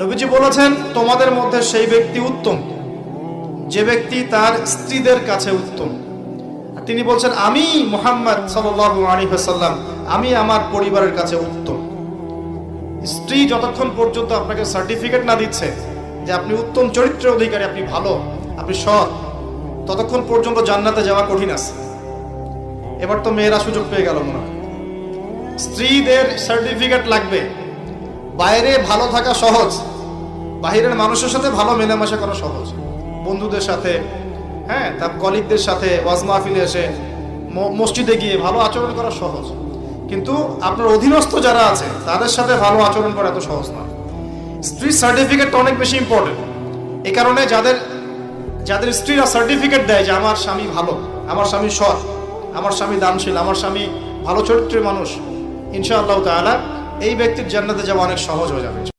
নবীজি বলেছেন, তোমাদের মধ্যে সেই ব্যক্তি উত্তম। যে ব্যক্তি তার স্ত্রীদের কাছে উত্তম। তিনি বলছেন, আমি মোহাম্মদ ওয়াসাল্লাম, আমি আমার পরিবারের কাছে উত্তম। স্ত্রী যতক্ষণ পর্যন্ত আপনাকে সার্টিফিকেট না দিচ্ছে যে আপনি উত্তম চরিত্রের অধিকারী, আপনি ভালো, আপনি সৎ, ততক্ষণ পর্যন্ত জান্নাতে যাওয়া কঠিন আছে। এবার তো মেয়েরা সুযোগ পেয়ে গেল মনে স্ত্রীদের সার্টিফিকেট লাগবে। বাইরে ভালো থাকা সহজ, বাহিরের মানুষের সাথে ভালো মেলামেশা করা সহজ। বন্ধুদের সাথে হ্যাঁ তার কলিগদের সাথে, ওয়াজ মাহফিলে এসে মসজিদে গিয়ে ভালো আচরণ করা সহজ। কিন্তু আপনার অধীনস্থ যারা আছে, তাদের সাথে ভালো আচরণ করা এত সহজ না। স্ত্রীর সার্টিফিকেটটা অনেক বেশি ইম্পর্টেন্ট এ কারণে যাদের যাদের স্ত্রীরা সার্টিফিকেট দেয় যে আমার স্বামী ভালো, আমার স্বামী সৎ, আমার স্বামী দানশীল, আমার স্বামী ভালো চরিত্রের মানুষ, ইনশাআল্লাহ তাআলা এই ব্যক্তির জান্নাতে যাওয়া অনেক সহজ হয়ে যাবে।